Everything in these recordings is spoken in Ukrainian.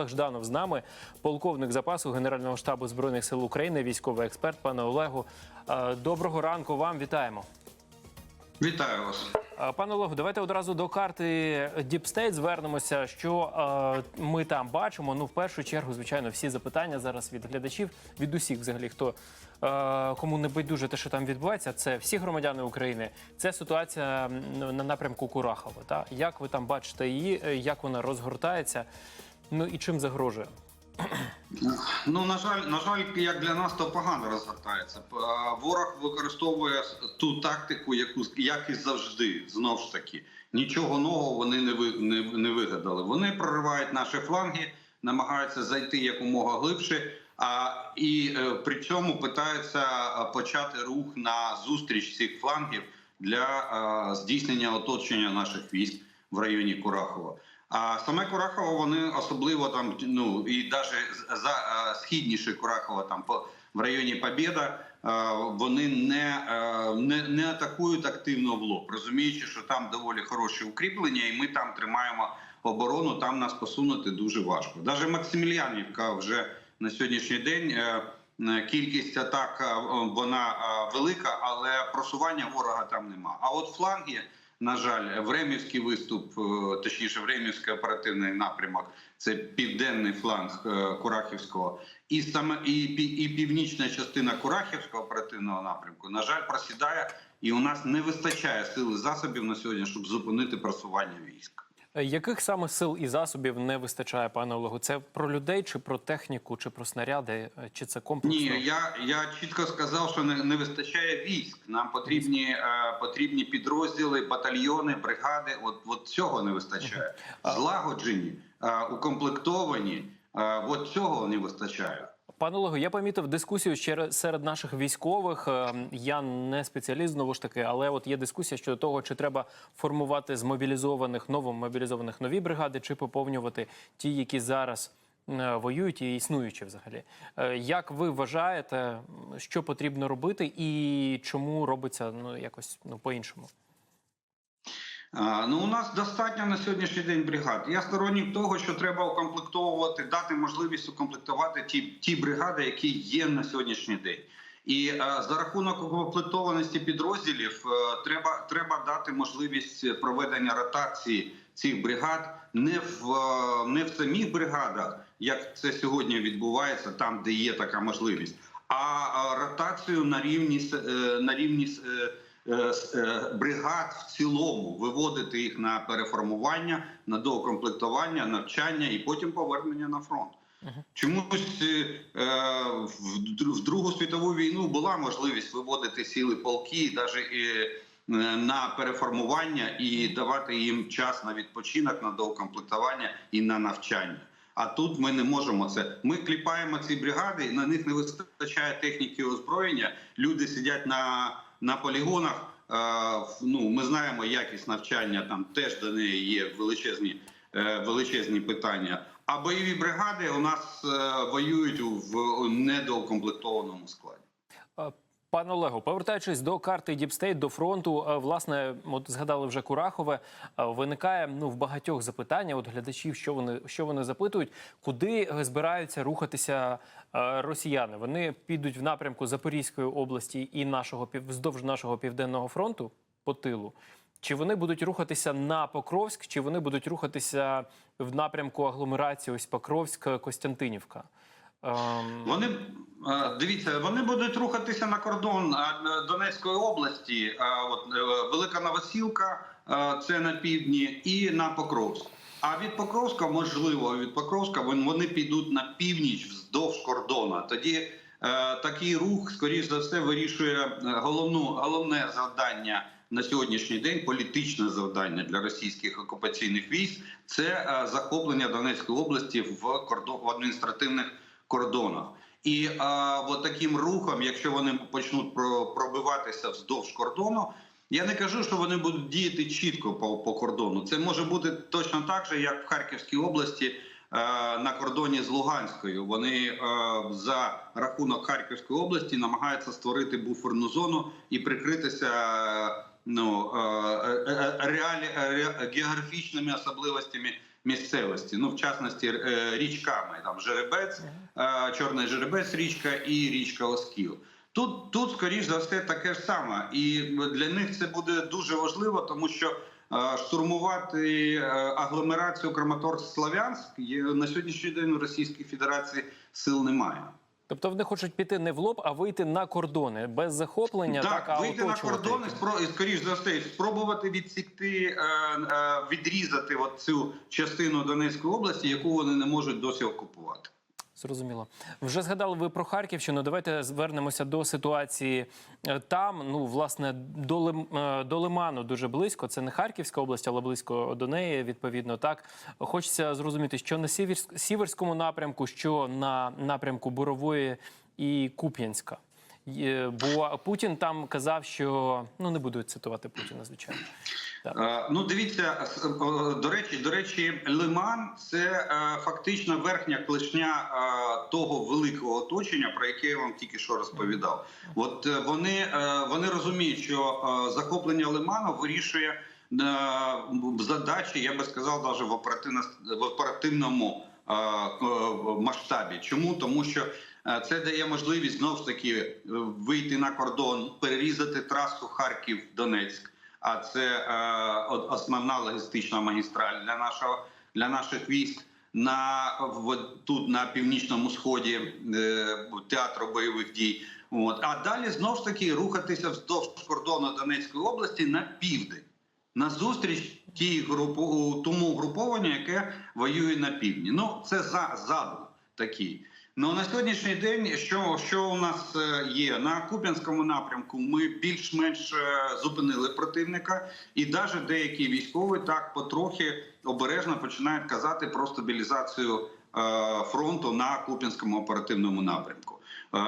Олег Жданов з нами, полковник запасу Генерального штабу збройних сил України, військовий експерт. Пане Олегу, е, доброго ранку. Вам вітаємо. Вітаю вас. Е, Пане Олегу, давайте одразу до карти Deep State звернемося. Що е, ми там бачимо? Ну, в першу чергу, звичайно, всі запитання зараз від глядачів, від усіх, взагалі, хто е, кому не байдуже те, що там відбувається, це всі громадяни України. Це ситуація на напрямку Курахова. Та як ви там бачите її, е, як вона розгортається? Ну і чим загрожує? Ну на жаль, на жаль, як для нас, то погано розгортається. Ворог використовує ту тактику, яку як і завжди, знов ж таки. Нічого нового вони не ви не, не вигадали. Вони проривають наші фланги, намагаються зайти якомога глибше. А і е, при цьому питаються е, почати рух на зустріч цих флангів для е, здійснення оточення наших військ в районі Курахова. А саме Курахово вони особливо там, ну і навіть за е, східніше Курахова, там по в районі Побєда, е, вони не, е, не, не атакують активно в лоб, розуміючи, що там доволі хороші укріплення, і ми там тримаємо оборону. Там нас посунути дуже важко. Навіть Максимільянівка вже на сьогоднішній день. Кількість атак вона велика, але просування ворога там нема. А от фланги, на жаль, Времівський виступ, е, точніше, Времівський оперативний напрямок, це південний фланг е, Курахівського, і саме і, і північна частина Курахівського оперативного напрямку, на жаль, просідає, і у нас не вистачає сили засобів на сьогодні, щоб зупинити просування військ. Е, Яких саме сил і засобів не вистачає, пане Олегу? Це про людей, чи про техніку, чи про снаряди, е, чи це комплексно? Ні, я, я чітко сказав, що не, не вистачає військ. Нам потрібні, е, потрібні підрозділи, батальйони, бригади. От, от цього не вистачає. Злагоджені, е, укомплектовані. Е, от цього не вистачає. Пане Олегу, я помітив дискусію ще серед наших військових. Е, Я не спеціаліст знову ж таки, але от є дискусія щодо того, чи треба формувати з мобілізованих новомобілізованих нові бригади, чи поповнювати ті, які зараз е, воюють і існуючі взагалі. Е, Як ви вважаєте, що потрібно робити, і чому робиться ну якось ну по-іншому? А, Ну, у нас достатньо на сьогоднішній день бригад. Я сторонник того, що треба укомплектовувати, дати можливість укомплектувати ті, ті бригади, які є на сьогоднішній день. І е, за рахунок укомплектованості підрозділів е, треба, треба дати можливість проведення ротації цих бригад не в, е, не в самих бригадах, як це сьогодні відбувається, там де є така можливість, а ротацію на рівні на рівні бригад в цілому, виводити їх на переформування, на доукомплектування, навчання і потім повернення на фронт. Чомусь е, в, Другу світову війну була можливість виводити сили полки, навіть на переформування і давати їм час на відпочинок, на доукомплектування і на навчання. А тут ми не можемо це. Ми кліпаємо ці бригади, на них не вистачає техніки озброєння. Люди сидять на, на полігонах. Е, ну, ми знаємо якість навчання, там теж до неї є величезні, е, величезні питання. А бойові бригади у нас е, воюють в недоукомплектованому складі. Пане Олегу, повертаючись до карти Діпстейт, до фронту, е, власне, от згадали вже Курахове. е, Виникає ну в багатьох запитання. От глядачів, що вони що вони запитують, куди збираються рухатися е, росіяни? Вони підуть в напрямку Запорізької області і нашого вздовж нашого південного фронту по тилу. Чи вони будуть рухатися на Покровськ, чи вони будуть рухатися в напрямку агломерації ось Покровськ, Костянтинівка? Ем, Вони е, дивіться, вони будуть рухатися на кордон е, Донецької області. От е, Велика Новосілка, це на півдні, і на Покровськ. А від Покровська, можливо, від Покровська вони підуть на північ вздовж кордону. Тоді такий рух, скоріш за все, вирішує головну головне завдання. На сьогоднішній день політичне завдання для російських окупаційних військ це захоплення Донецької області в кордон в адміністративних кордонах. І а, от таким рухом, якщо вони почнуть пробиватися вздовж кордону, я не кажу, що вони будуть діяти чітко по, по кордону. Це може бути точно так же, як в Харківській області е, на кордоні з Луганською. Вони е, за рахунок Харківської області намагаються створити буферну зону і прикритися. Ну е, реалі, географічними особливостями місцевості, ну в частності е, річками, там жеребець, чорний жеребець, річка і річка Оскіл. Тут, тут, скоріш за все, таке ж саме, і для них це буде дуже важливо, тому що штурмувати е, агломерацію Краматорськ-Славянськ на сьогоднішній день у Російській Федерації сил немає. Тобто вони хочуть піти не в лоб, а вийти на кордони без захоплення, так, Так, а вийти на кордони, скоріш за все, спробувати відсікти, е, е, відрізати от цю частину Донецької області, яку вони не можуть досі окупувати. Зрозуміло. Вже згадали ви про Харківщину. Давайте звернемося до ситуації е, там. Ну, власне, до, Лим, е, до Лиману дуже близько. Це не Харківська область, але близько до неї, відповідно. Так хочеться зрозуміти, що на Сіверськ- Сіверському напрямку, що на напрямку Бурової і Куп'янська. Бо Путін там казав, що ну не буду цитувати Путіна, звичайно. Е, Ну, дивіться, до речі, до речі, Лиман це е, фактично верхня клешня е, того великого оточення, про яке я вам тільки що розповідав. От е, вони, е, вони розуміють, що е, захоплення Лиману вирішує е, задачі, я би сказав, навіть в оперативно в оперативному е, е, масштабі. Чому тому, що е, це дає можливість знов ж таки е, вийти на кордон, перерізати трасу Харків-Донецьк. А це е, основна логістична магістраль для нашого для наших військ. На в, тут на північному сході е, театру бойових дій. От а далі знов ж таки рухатися вздовж кордону Донецької області на південь, на зустріч тій групу тому групованню, яке воює на півдні. Ну це за задум такий. Ну на сьогоднішній день, що, що у нас е, є на Куп'янському напрямку, ми більш-менш е, зупинили противника, і навіть деякі військові так потрохи обережно починають казати про стабілізацію е, фронту на Куп'янському оперативному напрямку. Е,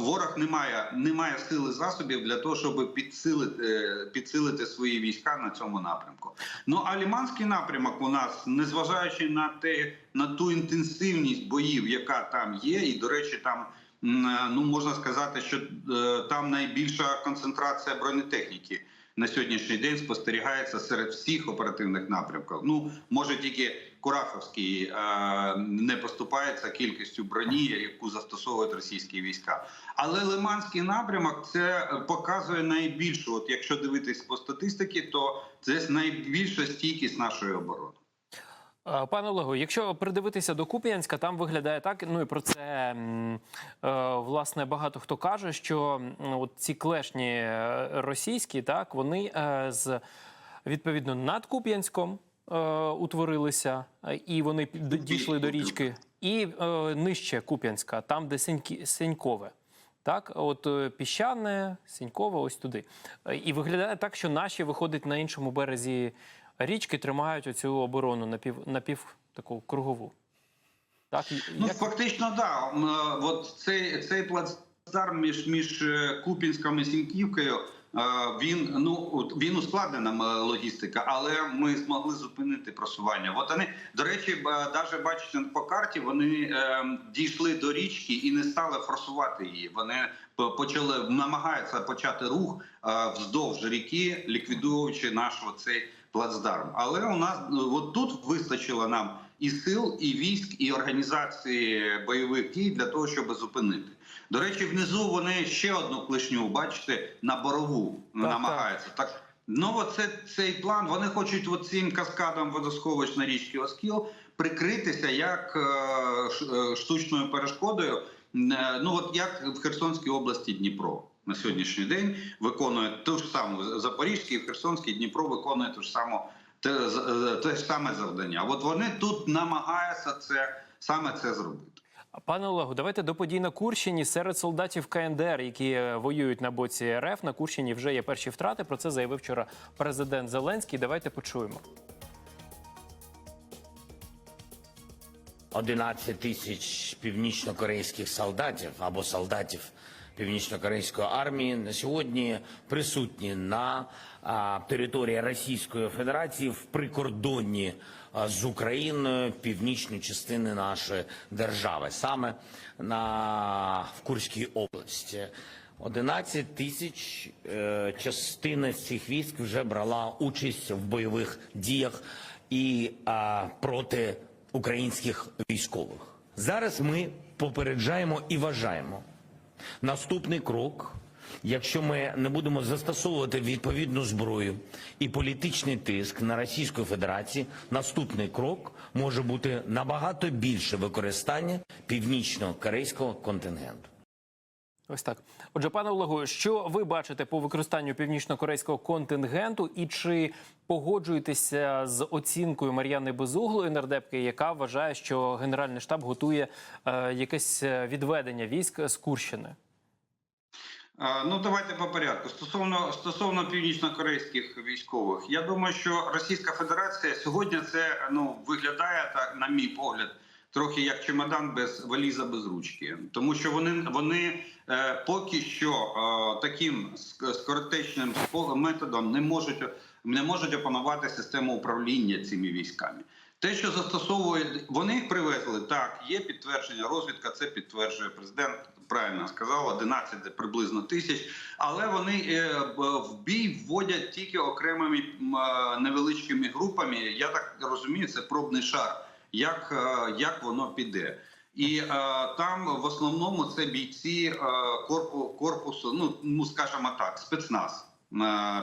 Ворог не має, не має сили засобів для того, щоб підсилити, е, підсилити свої війська на цьому напрямку. Ну а Ліманський напрямок у нас, незважаючи на те, на ту інтенсивність боїв, яка там є, і до речі, там е, ну можна сказати, що там найбільша концентрація бронетехніки. На сьогоднішній день спостерігається серед всіх оперативних напрямків. Ну може тільки Кураховський е, не поступається кількістю броні, яку застосовують російські війська. Але Лиманський напрямок це показує найбільшу. От якщо дивитись по статистиці, то це найбільша стійкість нашої оборони. Е, Пане Олего, якщо придивитися до Куп'янська, там виглядає так. Ну і про це е, власне багато хто каже, що от ці клешні російські, так вони з відповідно над Куп'янськом утворилися, е, і вони дійшли до річки, і е, нижче Куп'янська, там, де Сенькове. Так, от е, піщане, Сінькове, ось туди. Е, І виглядає так, що наші виходить на іншому березі річки, тримають оцю оборону напів, напів таку кругову. Так, Ну як... фактично, да. Е, От цей цей плацдарм між між е, Купінськом і Сінківкою. Е, Він ну він ускладнена логістика, але ми змогли зупинити просування. От вони до речі, навіть бачите по карті, вони е, дійшли до річки і не стали форсувати її. Вони почали намагаються почати рух е, вздовж ріки, ліквідуючи наш оцей плацдарм. Але у нас ну, от тут вистачило нам і сил, і військ, і організації бойових дій для того, щоб зупинити. До речі, внизу вони ще одну клешню, бачите, на борову намагаються. Так ну оце цей план. Вони хочуть цим каскадом водосховищ на річці Оскіл прикритися як е, е, штучною перешкодою. Е, Ну от як в Херсонській області Дніпро на сьогоднішній день виконує ту ж саму Запорізький і Херсонський Дніпро виконує ту ж саму те, те ж саме завдання. От вони тут намагаються це саме це зробити. Пане Олегу, давайте до подій на Курщині. Серед солдатів КНДР, які е, воюють на боці РФ, на Курщині вже є перші втрати. Про це заявив вчора президент Зеленський. Давайте почуємо. 11 тисяч північнокорейських солдатів або солдатів північнокорейської армії на сьогодні присутні на території Російської Федерації в прикордонні з Україною північної частини нашої держави, саме на в Курській області. 11 тисяч е, частина цих військ вже брала участь в бойових діях і а, проти українських військових. Зараз ми попереджаємо і вважаємо. Наступний крок, якщо ми не будемо застосовувати відповідну зброю і політичний тиск на Російську Федерацію, наступний крок може бути набагато більше використання північно-корейського контингенту. Ось так. Отже, пане Олегу, що ви бачите по використанню північно-корейського контингенту, і чи погоджуєтеся з оцінкою Мар'яни Безуглої нардепки, яка вважає, що Генеральний штаб готує е, якесь е, відведення військ з Курщини? Ну, давайте по порядку. Стосовно стосовно північно-корейських військових, я думаю, що Російська Федерація сьогодні це ну виглядає так, на мій погляд, трохи як чемодан без валіза без ручки, тому що вони вони е, поки що е, таким ск- скоротечним методом не можуть не можуть опанувати систему управління цими військами. Те, що застосовують, вони їх привезли. Так, є підтвердження. Розвідка це підтверджує президент. Правильно сказав, 11 приблизно тисяч. Але вони е, в бій вводять тільки окремими е, невеличкими групами. Я так розумію, це пробний шар. Як, е, як воно піде? І там в основному це бійці е, корпу, корпусу, ну, ну скажімо так, спецназ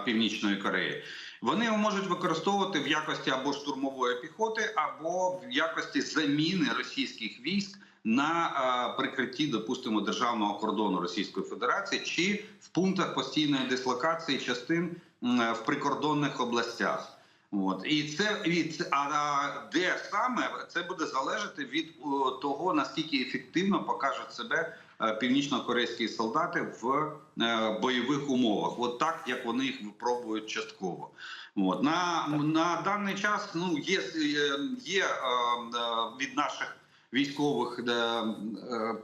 Північної Кореї. Вони його можуть використовувати в якості або штурмової піхоти, або в якості заміни російських військ на е, прикритті, допустимо, державного кордону Російської Федерації чи в пунктах постійної дислокації частин м, в прикордонних областях. От і це від а, де саме це буде залежати від того наскільки ефективно покажуть себе е, північно-корейські солдати в е, бойових умовах, от так як вони їх випробують частково. От на, на даний час ну є, є, є е, е, від наших військових е, е,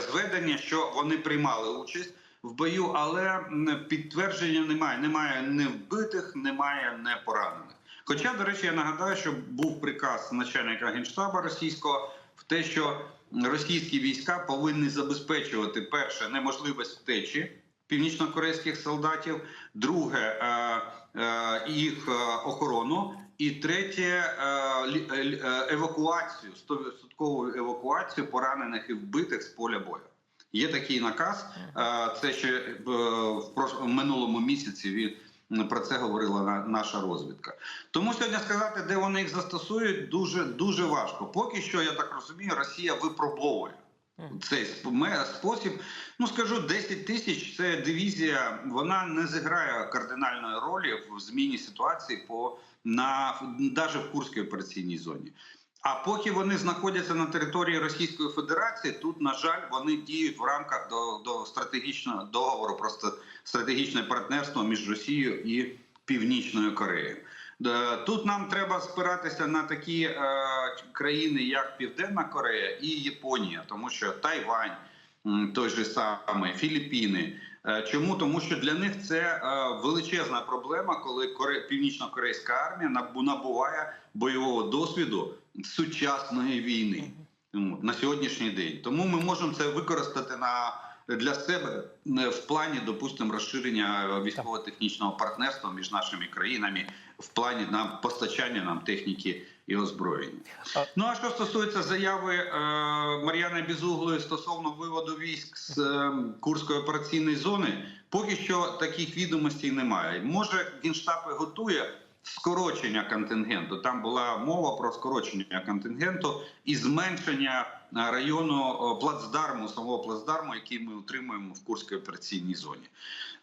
зведення, що вони приймали участь в бою, але підтвердження немає. Немає не вбитих, немає не поранених. Хоча, до речі, я нагадаю, що був приказ начальника генштабу російського в те, що російські війська повинні забезпечувати перше неможливість втечі північно-корейських солдатів, друге е, е, їх е, охорону. І третє евакуацію, 100% евакуацію поранених і вбитих з поля бою. Є такий наказ. Це ще в минулому місяці від про це говорила на- наша розвідка. Тому сьогодні сказати, де вони їх застосують, дуже дуже важко. Поки що, я так розумію, Росія випробовує цей сп- спосіб. Ну скажу, 10 тисяч це дивізія. Вона не зіграє кардинальної ролі в зміні ситуації по на навіть в Курській операційній зоні. А поки вони знаходяться на території Російської Федерації, тут на жаль вони діють в рамках до, до стратегічного договору просто стратегічне партнерство між Росією і Північною Кореєю. Е, Тут нам треба спиратися на такі е, країни, як Південна Корея і Японія, тому що Тайвань, той же самий, Філіппіни. Е, Чому тому, що для них це е, величезна проблема, коли Коре... північно-корейська армія набуває бойового досвіду сучасної війни на сьогоднішній день. Тому ми можемо це використати на для себе е, в плані, допустимо, розширення військово-технічного партнерства між нашими країнами в плані нам постачання нам техніки і озброєння. Ну а що стосується заяви е, Мар'яни Безуглої стосовно виводу військ з е, Курської операційної зони, поки що таких відомостей немає. Може, генштаб і готує скорочення контингенту. Там була мова про скорочення контингенту і зменшення е, району плацдарму, самого плацдарму, який ми утримуємо в Курській операційній зоні.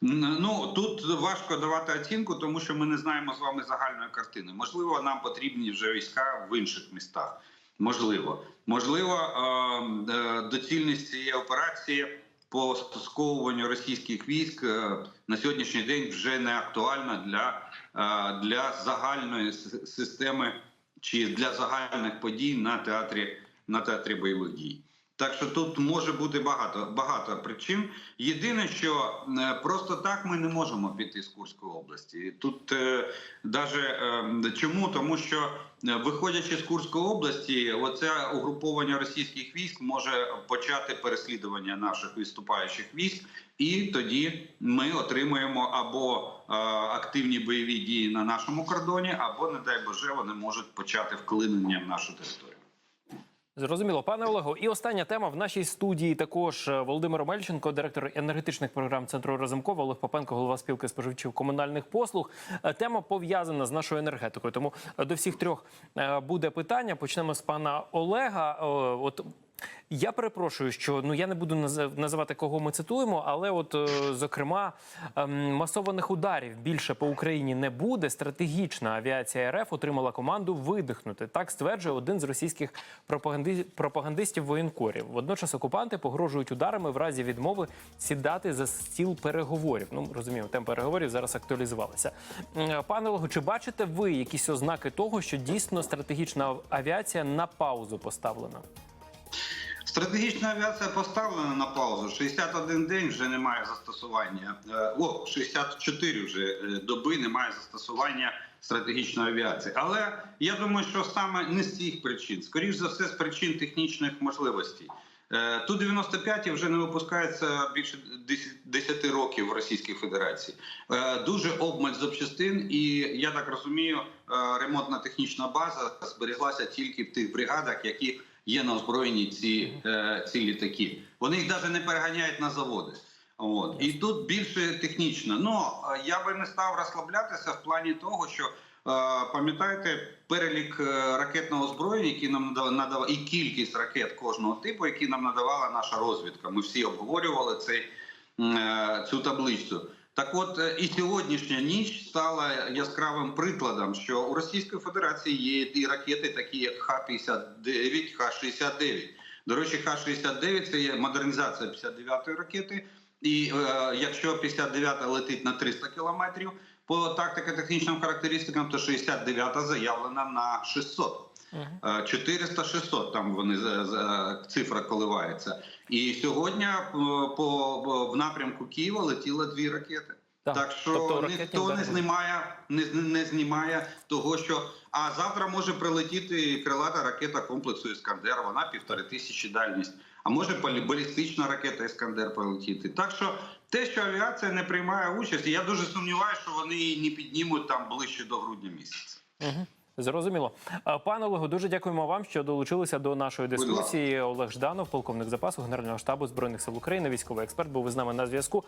Ну тут важко давати оцінку, тому що ми не знаємо з вами загальної картини. Можливо, нам потрібні вже війська в інших містах. Можливо, можливо, е, е, доцільність цієї операції по сковуванню російських військ е, на сьогоднішній день вже не актуальна для, е, для загальної системи чи для загальних подій на театрі на театрі бойових дій. Так що тут може бути багато багато причин. Єдине, що е, просто так ми не можемо піти з Курської області. Тут е, даже е, чому? Тому що е, виходячи з Курської області, оце угруповання російських військ може почати переслідування наших відступаючих військ, і тоді ми отримуємо або е, активні бойові дії на нашому кордоні, або, не дай Боже, вони можуть почати вклинення в нашу територію. Зрозуміло, пане Олего. І остання тема в нашій студії також е, Володимир Омельченко, директор енергетичних програм центру Разумкова, Олег Попенко, голова спілки споживачів комунальних послуг. Е, Тема пов'язана з нашою енергетикою. Тому е, до всіх трьох буде питання. Почнемо з пана Олега. От я перепрошую, що ну я не буду наз- називати кого ми цитуємо, але от е, зокрема ем, масованих ударів більше по Україні не буде. Стратегічна авіація РФ отримала команду видихнути. Так стверджує один з російських пропаганди... пропагандистів воєнкорів. Водночас окупанти погрожують ударами в разі відмови сідати за стіл переговорів. Ну розуміємо, темп переговорів зараз актуалізувалися. Пане Олегу, чи бачите ви якісь ознаки того, що дійсно стратегічна авіація на паузу поставлена? Стратегічна авіація поставлена на паузу. 61 день вже немає застосування. Е, О, 64 вже е, доби немає застосування стратегічної авіації. Але я думаю, що саме не з цих причин, скоріш за все, з причин технічних можливостей. Е, Ту-95 вже не випускається більше 10 10 років в Російській Федерації. Дуже обмаль запчастин, і я так розумію, ремонтна технічна база зберіглася тільки в тих бригадах, які є на озброєнні ці, е, ці літаки. Вони їх навіть не переганяють на заводи. От і тут більше технічно. Ну е, я би не став розслаблятися в плані того, що е, пам'ятаєте перелік ракетного озброєння, які нам надав, надав, і кількість ракет кожного типу, які нам надавала наша розвідка. Ми всі обговорювали цей, е, цю таблицю. Так от е, і сьогоднішня ніч стала яскравим прикладом, що у Російської Федерації є і ракети, такі як Х-59, Х-69. До речі, Х-69 це є модернізація 59-ї ракети. І е, якщо 59-та летить на 300 кілометрів по тактико-технічним характеристикам, то 69-та заявлена на 600. Е, 400-600 там вони цифра коливається. І сьогодні е, по, в напрямку Києва летіло дві ракети. Так. Так, що Тобто ніхто не знімає, не, не знімає того, що а завтра може прилетіти крилата ракета комплексу Іскандер. Вона півтори тисячі дальність. А може балістична ракета Іскандер прилетіти. Так що те, що авіація не приймає участь, я дуже сумніваюся, що вони її не піднімуть там ближче до грудня місяця. Угу. Зрозуміло. Пане Олегу, дуже дякуємо вам, що долучилися до нашої дискусії. Олег Жданов, полковник запасу Генерального штабу збройних сил України, військовий експерт, був із нами на зв'язку.